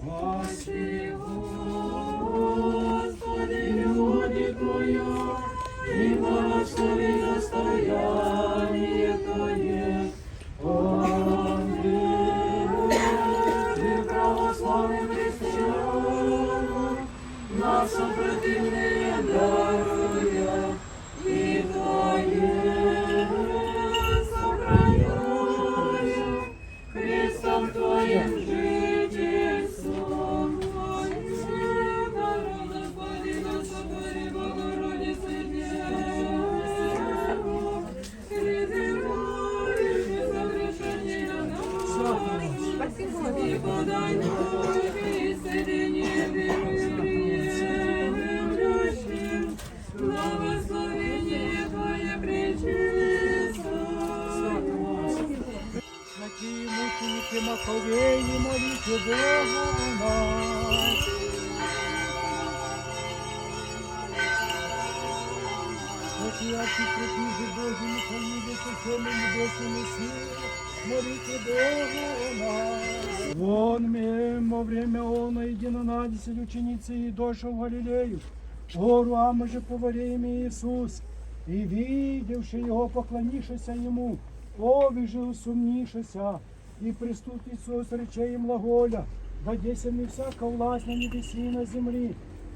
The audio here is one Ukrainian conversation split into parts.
Спаси, Господи, люди Твоя, и благослови достояние Твое. Ты православным христианам нас сопротивление И подай новые соединения верующим, благословение Твое пречистое. Святі мученики Маковеї, моліть Бога у нас. Святі архіпрепіжі Божі Михаїлі, Священні Небесному Силі, моліть Бога у нас. Вон мы во время она единонадесель ученицы и дошел в Галилею, гору а мы же по время Иисус, и видевши его, поклонившися ему, повіжив сумнішися, і приступ Ісус рече їм глаголя, дадеся ми всяка власть на небесі і на землі,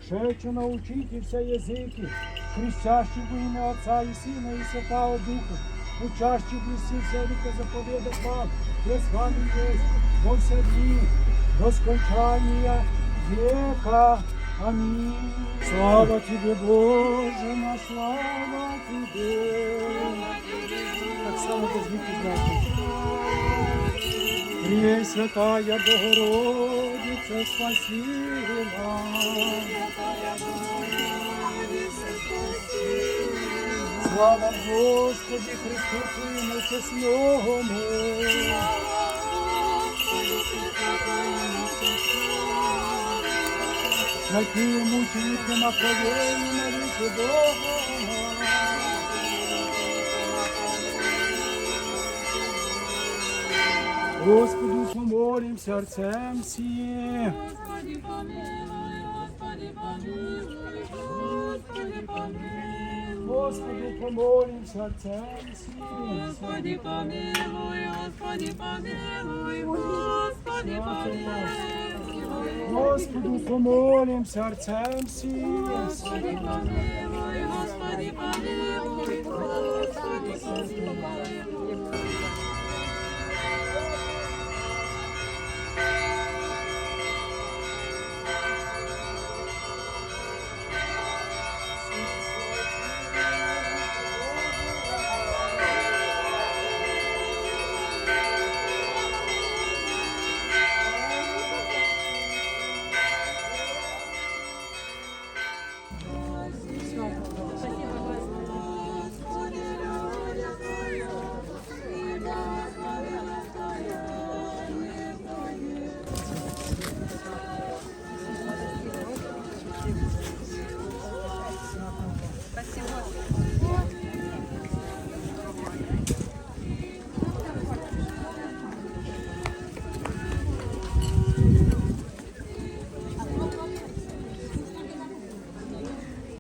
шечу научите вся язики, хрестящих во ім'я Отця і Сина і Святого Духа, учащих близьці вся віка заповіда вам, без вами єсть, во все дні, до скончання века. Амінь. Слава Тебе, Боже, на слава Тебе. Так само без віку здравствуй. Пресвятая Богородица, спаси нас. Слава Господи Христу Сину чесному. Святі мученики Маковеї, моліть Бога. Господу помолим серцем всім. Господи, Господу помолим серцем всім. Господи, помилуй, Господи, помилуй, Господи, помилуй. Господу помолим серцем всім. Господи, помилуй, Господи, помилуй. 先过